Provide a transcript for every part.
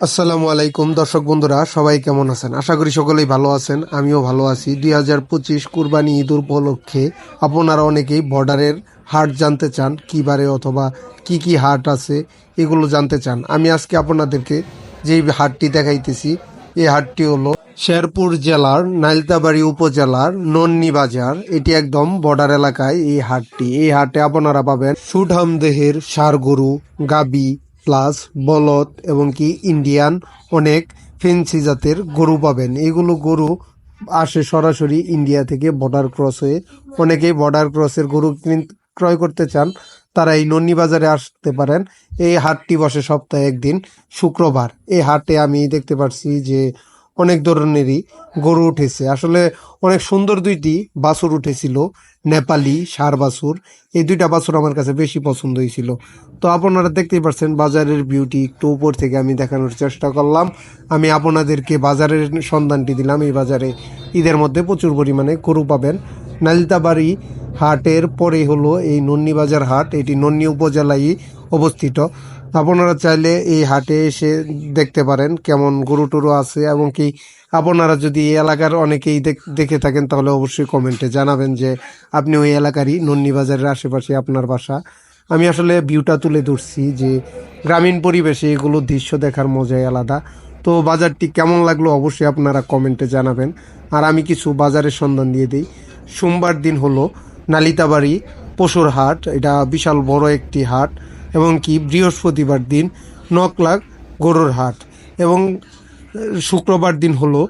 আসসালামু আলাইকুম, দর্শক বন্ধুরা, সবাই কেমন আছেন? আশা করি সকলেই ভালো আছেন, আমিও ভালো আছি। দুই হাজার পঁচিশ কুরবানি ঈদ উপলক্ষে আপনারা অনেকেই বর্ডারের হাট জানতে চান, কী বারে অথবা কি কি হাট আছে, এগুলো জানতে চান। আমি আজকে আপনাদেরকে যেই হাটটি দেখাইতেছি, এই হাটটি হলো শেরপুর জেলার নাইলতাবাড়ি উপজেলার নন্নি বাজার। এটি একদম বর্ডার এলাকায় এই হাটটি। এই হাটে আপনারা পাবেন সুঠাম দেহের সার গরু, গাবি প্লাস বলদ এবং কি ইন্ডিয়ান অনেক ফেন্সি জাতের গরু পাবেন। এগুলো গরু আসে সরাসরি ইন্ডিয়া থেকে বর্ডার ক্রস হয়ে। অনেকেই বর্ডার ক্রসের গরু ক্রয় করতে চান তারা এই নন্নি বাজারে আসতে পারেন। এই হাটটি বসে সপ্তাহে একদিন, শুক্রবার। এই হাটে আমি দেখতে পাচ্ছি যে অনেক ধরনেরই গরু উঠেছে। আসলে অনেক সুন্দর দুইটি বাছুর উঠেছিল, নেপালি সার বাছুর। এই দুইটা বাছুর আমার কাছে বেশি পছন্দ হয়েছিল। তো আপনারা দেখতেই পাচ্ছেন বাজারের বিউটি একটু উপর থেকে আমি দেখানোর চেষ্টা করলাম। আমি আপনাদেরকে বাজারের সন্ধানটি দিলাম। এই বাজারে ঈদের মধ্যে প্রচুর পরিমাণে গরু পাবেন। নালিতাবাড়ি হাটের পরে হলো এই নন্নি বাজার হাট। এটি নন্নি উপজেলায় অবস্থিত। আপনারা চাইলে এই হাটে এসে দেখতে পারেন কেমন গরু টরু আছে এবং কি আপনারা যদি এই এলাকার অনেকেই দেখ- থাকেন তাহলে অবশ্যই কমেন্টে জানাবেন যে আপনি ওই এলাকারই নন্নি বাজারের আশেপাশে আপনার বাসা। আমি আসলে ভিউটা তুলে ধরছি যে গ্রামীণ পরিবেশে এগুলো দৃশ্য দেখার মজাই আলাদা। তো বাজারটি কেমন লাগল অবশ্যই আপনারা কমেন্টে জানাবেন। আর আমি কিছু বাজারের সন্ধান দিয়ে দিই। সোমবার দিন হলো নালিতাবাড়ি পশুর হাট। এটা বিশাল বড় একটি হাট। এবং কি বৃহস্পতিবার দিন নকলাক গরুর হাট এবং শুক্রবার দিন হলো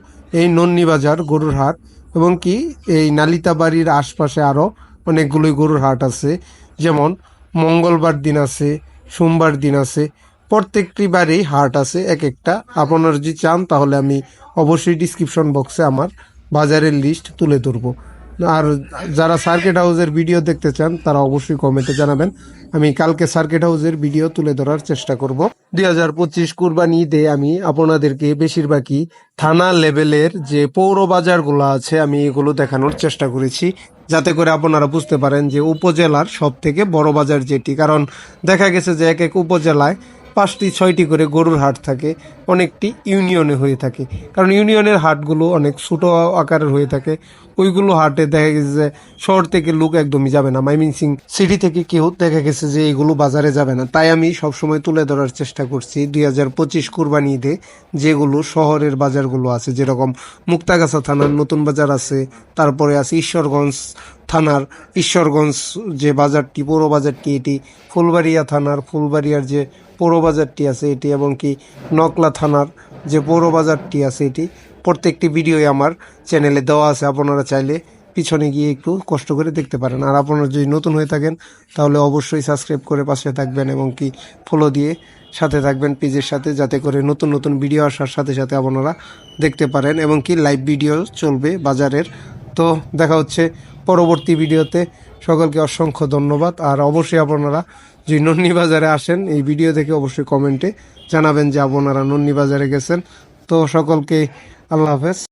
এই নন্নি বাজার গরুর হাট এবং কি এই নালিতাবাড়ির আশপাশে আরও অনেকগুলোই গরুর হাট আছে। যেমন মঙ্গলবার দিন আছে, সোমবার দিন আছে প্রত্যেকটি বারেই হাট আছে এক একটা। আপনারা যদি চান তাহলে আমি অবশ্যই ডিসক্রিপশন বক্সে আমার বাজারের লিস্ট তুলে ধরবো। আর যারা সার্কিট হাউসের ভিডিও দেখতে চান তারা অবশ্যই কমেন্টে জানাবেন। আমি কালকে সার্কিট হাউসের ভিডিও তুলে ধরার চেষ্টা করব। দুই হাজার পঁচিশ কুরবানি ঈদে আমি আপনাদেরকে বেশিরভাগই থানা লেভেলের যে পৌর বাজারগুলো আছে, আমি এগুলো দেখানোর চেষ্টা করেছি। যাতে করে আপনারা বুঝতে পারেন যে উপজেলার সব থেকে বড় বাজার যেটি। কারণ দেখা গেছে যে এক এক উপজেলায় পাঁচটি, ছয়টি করে গরুর হাট থাকে, অনেকটি ইউনিয়নে হয়ে থাকে। কারণ ইউনিয়নের হাটগুলো অনেক ছোট আকারের হয়ে থাকে। ওইগুলো হাটে দেখা গেছে যে শহর থেকে লোক একদমই যাবে না। মাইমিনসিং সিটি থেকে কেউ দেখা গেছে যে এগুলো বাজারে যাবে না। তাই আমি সবসময় তুলে ধরার চেষ্টা করছি দুই হাজার পঁচিশ কুরবানি ঈদে যেগুলো শহরের বাজারগুলো আছে। যেরকম মুক্তাগাছা থানার নতুন বাজার আছে, তারপরে আছে ঈশ্বরগঞ্জ থানার ঈশ্বরগঞ্জ যে বাজারটি, পৌর বাজারটি, এটি ফুলবাড়িয়া থানার, ফুলবাড়িয়ার যে পৌর বাজারটি আছে এটি এবং কি নকলা থানার যে পৌর বাজারটি আছে এটি। প্রত্যেকটি ভিডিওই আমার চ্যানেলে দেওয়া আছে, আপনারা চাইলে পিছনে গিয়ে একটু কষ্ট করে দেখতে পারেন। আর আপনারা যদি নতুন হয়ে থাকেন, তাহলে অবশ্যই সাবস্ক্রাইব করে পাশে থাকবেন এবং কি ফলো দিয়ে সাথে থাকবেন পেজের সাথে, যাতে করে নতুন নতুন ভিডিও আসার সাথে সাথে আপনারা দেখতে পারেন এবং কি লাইভ ভিডিও চলবে বাজারের। তো দেখা হচ্ছে পরবর্তী ভিডিওতে। সকলকে অসংখ্য ধন্যবাদ। আর অবশ্যই আপনারা যদি নন্নি বাজারে আসেন, এই ভিডিও থেকে অবশ্যই কমেন্টে জানাবেন যে আপনারা নন্নি বাজারে গেছেন। তো সকলকে আল্লাহ হাফেজ।